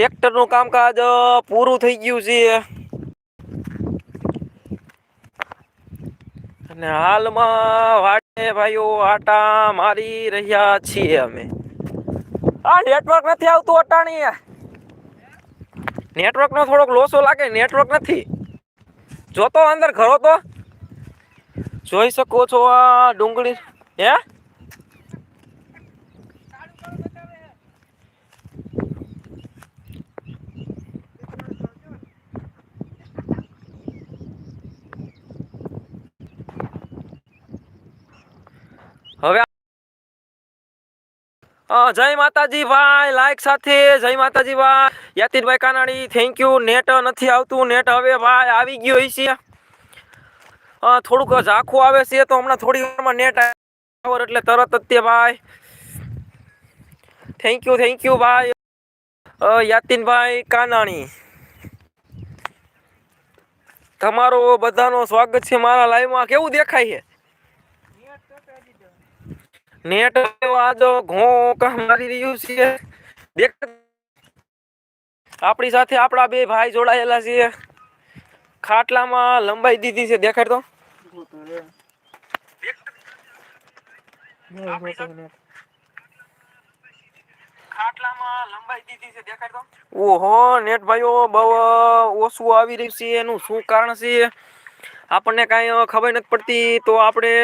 ટ્રેક્ટરનું કામકાજ પૂરું થઈ ગયું છે. અને હાલમાં વાટે ભાઈઓ આટા મારી રહ્યા છીએ અમે. આ નેટવર્ક નથી આવતું અટાણી નેટવર્ક નો થોડોક લોસો લાગે નેટવર્ક નથી. જોતો અંદર ઘરો તો? જોઈ શકો છો આ ડુંગળી, હે? જય માતાજી ભાઈ લાઈક સાથે, જય માતાજી ભાઈ. Yatinbhai Kanani thank you net નથી આવતું નેટ હવે ભાઈ આવી ગયો છે. થોડુંક ઝાખું આવે છે, તો હમણાં થોડી વારમાં નેટ આવે એટલે તરત જ ભાઈ. થેન્ક યુ થેન્ક યુ ભાઈ. યાતિનભાઈ કાનાણી. તમારો બધાનો સ્વાગત છે મારા લાઈવમાં કેવું દેખાય છે? નેટ આજો ઘો કામ મારી રહ્યું છે. દેખ. આપણી સાથે આપણા બે ભાઈ જોડાયેલા છે. ખાટલામાં લંબાઈ દીધી છે. દેખાડતો ઓહો, નેટ ભાઈઓ, બહુ ઓછું આવી રહ્યું છે. એનું શું કારણ છે? આપણને કાંઈ ખબર નથી પડતી. તો આપણે